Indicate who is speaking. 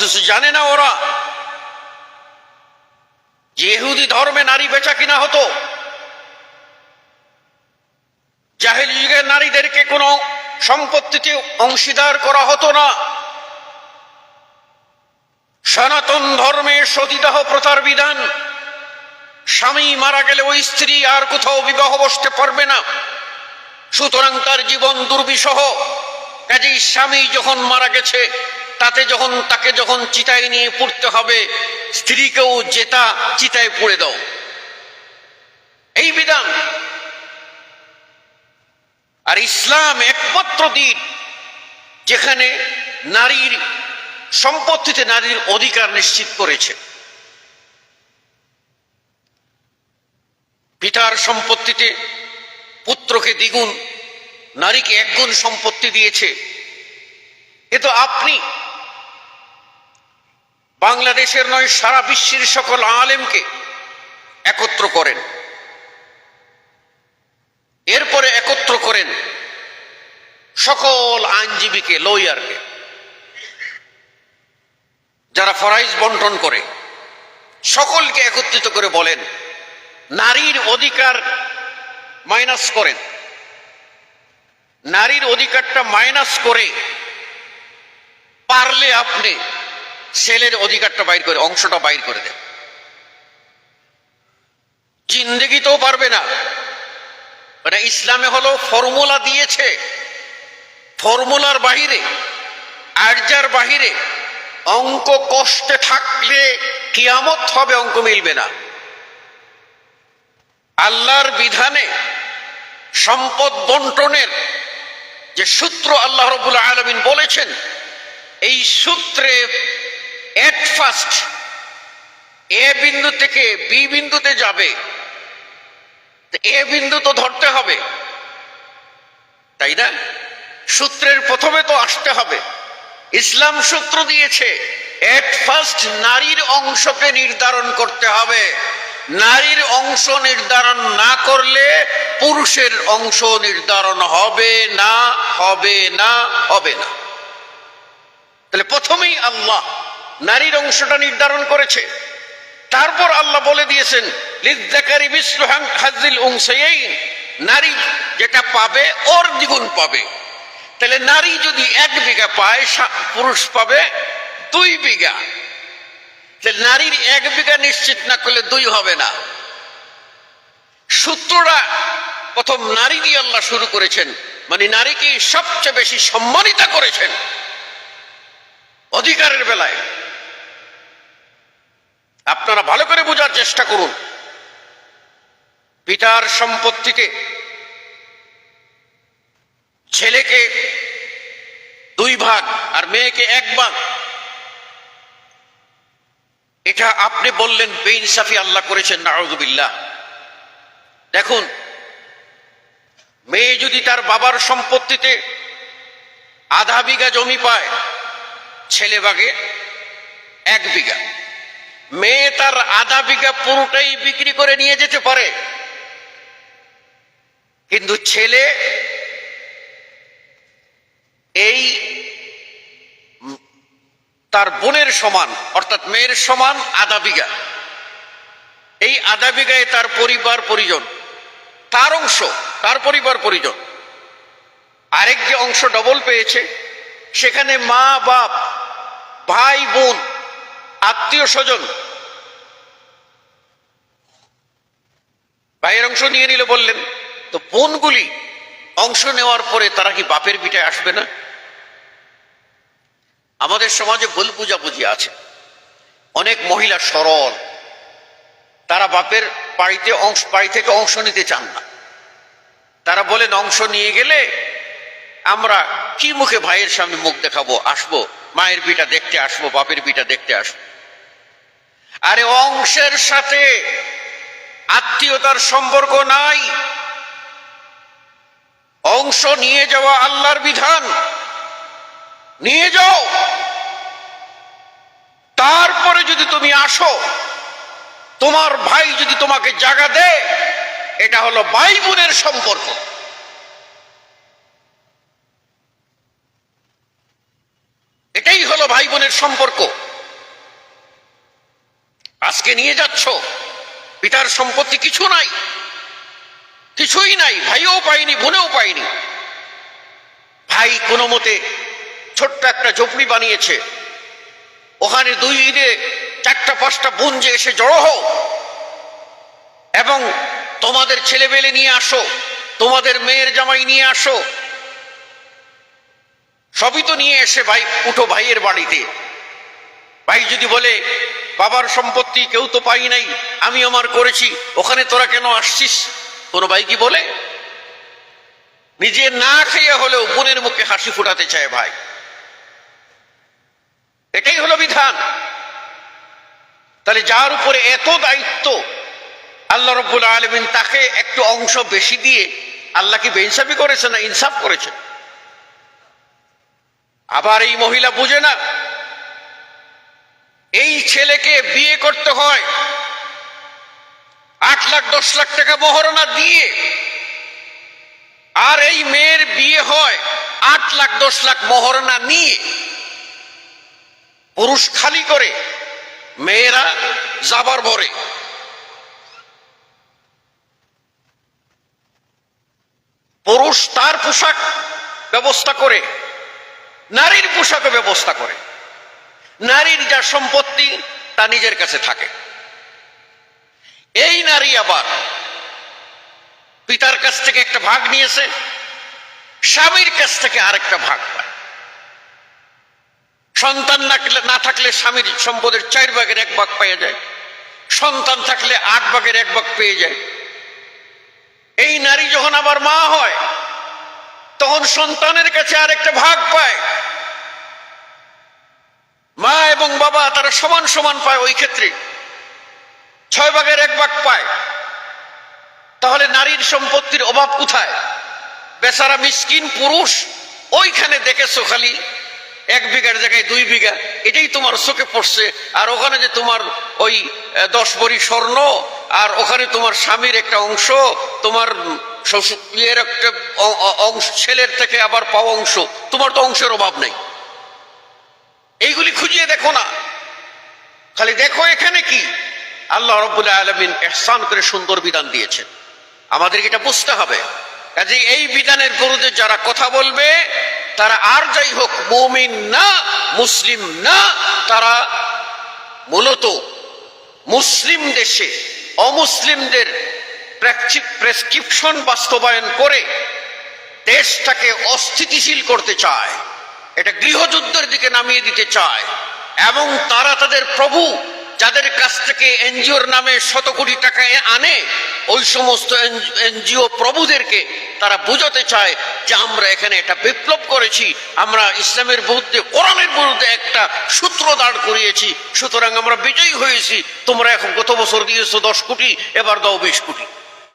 Speaker 1: অথচ জানে না ওরা যে ইহুদি ধর্মে নারী বেচা কিনা হতো। জাহেলি যুগের নারীদেরকে কোনো সম্পত্তিতে অংশীদার করা হতো না। সনাতন ধর্মে সতীদাহ প্রথার বিধান। স্বামী মারা গেলে ওই স্ত্রী আর কোথাও বিবাহ বসতে পারবে না। সুতরাং তার জীবন দুর্বিষহ। কাজেই স্বামী যখন মারা গেছে তাতে যখন, তাকে যখন চিতায় নিয়ে পড়তে হবে, স্ত্রীকেও জেতা চিতায় পড়ে দাও। এই বিধান। আর ইসলাম একমাত্র দিন যেখানে নারীর সম্পত্তিতে নারীর অধিকার নিশ্চিত করেছে। পিতার সম্পত্তিতে পুত্রকে দ্বিগুণ, নারীকে একগুণ সম্পত্তি দিয়েছে। এ তো আপনি বাংলাদেশের নয়, সারা বিশ্বের সকল আলেমকে একত্র করেন। এরপরে একত্র করেন সকল আইনজীবীকে, লয়ারকে, যারা ফরাইজ বন্টন করে। সকলকে একত্রিত করে বলেন, নারীর অধিকার মাইনাস করেন। নারীর অধিকারটা মাইনাস করে পারলে আপনি ছেলের অধিকারটা বাইর করে, অংশটা বাইর করে দেন জিন্দগিতেও পারবে না। মানে ইসলামে হলো ফর্মুলা দিয়েছে। ফর্মুলার বাহিরে আর্যার বাহিরে অঙ্ক কষ্টে থাকলে কিয়ামত হবে, অঙ্ক মিলবে না। আল্লাহর বিধানে সম্পদ বন্টনের যে সূত্র আল্লাহ রবুল আলমিন বলেছেন, এই সূত্রে এট ফার্স্ট এ বিন্দু থেকে বি বিন্দুতে যাবে। এ বিন্দু তো ধরতে হবে। তাই না? সূত্রের প্রথমে তো আসতে হবে। ইসলাম সূত্র দিয়েছে এট ফার্স্ট নারীর অংশকে নির্ধারণ করতে হবে। নারীর অংশ নির্ধারণ না করলে পুরুষের অংশ নির্ধারণ হবে না হবে না হবে না। তাহলে প্রথমেই আল্লাহ নারীর অংশটা নির্ধারণ করেছে। তারপর আল্লাহ বলে দিয়েছেন উংসেই নারী যেটা পাবে, ওর দ্বিগুণ পাবে। তাহলে নারী যদি এক বিঘা পায় পুরুষ পাবে দুই বিঘা। নারীর এক বিঘা নিশ্চিত না করলে দুই হবে না। সূত্রটা প্রথম নারী দিয়ে আল্লাহ শুরু করেছেন মানে নারীকে সবচেয়ে বেশি সম্মানিত করেছেন। অধিকারের বেলায়। আপনারা ভালো করে বোঝার চেষ্টা করুন। পিতার সম্পত্তিকে, ছেলেকে দুই ভাগ আর মেয়েকে এক ভাগ, এটা আপনি বললেন, বেইনসাফি আল্লাহ করেছেন নারদুবিল্লাহ দেখুন, মেয়ে যদি তার বাবার সম্পত্তিতে আধা বিঘা জমি পায়, ছেলে ভাগে এক বিঘা। মেয়ে তার আধা বিঘা পুরোটাই বিক্রি করে নিয়ে যেতে পারে। কিন্তু ছেলে এই তার বোনের সমান, অর্থাৎ মেয়ের সমান আধা বিঘা। এই আধা বিঘায় তার পরিবার পরিজন, তার অংশ, তার পরিবার পরিজন। আরেক যে অংশ ডবল পেয়েছে, সেখানে মা, বাপ, ভাই, বোন আত্মীয় স্বজন। ভাইয়ের অংশ নিয়ে নিলে বললেন, তো বোনগুলি অংশ নেওয়ার পরে তারা কি বাপের পিঠায় আসবে না? আমাদের সমাজে ভুল বুঝাবুঝি আছে। অনেক মহিলা সরল। তারা বাপের বাড়িতে অংশ, বাড়ি থেকে অংশ নিতে চান না। তারা বলেন, অংশ নিয়ে গেলে আমরা কি মুখে ভাইয়ের সামনে মুখ দেখাবো, আসব? মায়ের বিটা দেখতে আসব, বাপের বিটা দেখতে আসব? আরে অংশের সাথে আত্মীয়তার সম্পর্ক নাই। অংশ নিয়ে যাওয়া আল্লাহর বিধান। নিয়ে যাও। তারপরে যদি তুমি আসো, তোমার ভাই যদি তোমাকে জায়গা দেয়, এটা হলো ভাই বোনের সম্পর্ক। এটাই হলো ভাই বোনের সম্পর্ক। আজকে নিয়ে যাচ্ছ? পিতার সম্পত্তি কিছু নাই। কিছুই নাই, ভাইও পাইনি বোনেও পাইনি ভাই কোনো মতে ছোট্ট একটা ঝোপড়ি বানিয়েছে। ওখানে দুই ঈদে চারটা পাঁচটা বোন যে এসে জড়ো হও। এবং তোমাদের ছেলেবেলে নিয়ে আসো, তোমাদের মেয়ের জামাই নিয়ে আসো। সবই তো নিয়ে এসে ভাই, উঠো ভাইয়ের বাড়িতে। ভাই যদি বলে বাবার সম্পত্তি কেউ তো পাই নাই, আমি আমার করেছি, ওখানে তোরা কেন আসছিস? কোনো ভাই কি বলে? নিজে না খেয়ে হলেও বোনের মুখে হাসি ফোটাতে চায় ভাই। এটাই হলো বিধান। তাহলে যার উপরে এত দায়িত্ব, আল্লাহ রব্বুল আলমিন তাকে একটু অংশ বেশি দিয়ে আল্লাহ কি বেইনসাফি করেছে না ইনসাফ করেছে? আবার এই মহিলা বুঝে না এই ছেলেকে বিয়ে করতে হয়। আট লাখ, দশ লাখ টাকা মহরণা দিয়ে। আর এই মেয়ের বিয়ে হয় আট লাখ, দশ লাখ মহরণা নিয়ে। পুরুষ খালি করে, মেয়েরা যাবার ভরে। পুরুষ তার পোশাক ব্যবস্থা করে, নারীর পোশাকও ব্যবস্থা করে। নারীর যা সম্পত্তি, তা নিজের কাছে থাকে। এই নারী আবার পিতার কাছ থেকে একটা ভাগ নিয়েছে, স্বামীর কাছ থেকে আরেকটা ভাগ পায়। সন্তান না থাকলে- স্বামীর সম্পদের চার ভাগের এক ভাগ পেয়ে যায়। সন্তান থাকলে আট ভাগের এক ভাগ পেয়ে যায়। এই নারী যখন আবার মা হয়, তখন সন্তানের কাছে আরেকটা ভাগ পায়। মা এবং বাবা তারা সমান সমান পায় ওই ক্ষেত্রে। ছয় ভাগের এক ভাগ পায়। তাহলে নারীর সম্পত্তির অভাব কোথায়? বেচারা মিসকিন, পুরুষ, ওইখানে দেখেছ খালি? এক বিঘার জায়গায় দুই বিঘা, এটাই তোমার চোখে পড়ছে। আর ওখানে যে তোমার ওই দশ ভরি স্বর্ণ, আর ওখানে তোমার স্বামীর একটা অংশ, তোমার শ্বশুর একটা অংশ, ছেলের থেকে আবার পাওয়া অংশ, তোমার তো অংশের অভাব নেই। এইগুলি খুঁজিয়ে দেখো না। খালি দেখো এখানে কি। আল্লাহ রব্বুল আলমিন এহসান করে সুন্দর বিধান দিয়েছেন। আমাদেরকে এটা বুঝতে হবে। কাজে এই বিধানের বিরুদ্ধে যারা কথা বলবে, তারা আর যাই হোক মৌমিন না, মুসলিম না, তারা মূলত মুসলিম দেশে অমুসলিমদের প্রেসক্রিপশন বাস্তবায়ন করে দেশটাকে অস্থিতিশীল করতে চায়। এটা গৃহযুদ্ধের দিকে নামিয়ে দিতে চায়। এবং তারা তাদের প্রভু, যাদের কাছ থেকে এনজিওর নামে শত কোটি টাকা আনে, ওই সমস্ত এনজিও প্রভুদেরকে তারা বোঝাতে চায় যে আমরা এখানে একটা বিপ্লব করেছি, আমরা ইসলামের বিরুদ্ধে, কোরআনের বিরুদ্ধে একটা সূত্র দাঁড় করিয়েছি, সুতরাং আমরা বিজয়ী হয়েছি, তোমরা এখন গত বছর দিয়েছ দশ কোটি, এবার দাও বিশ কোটি।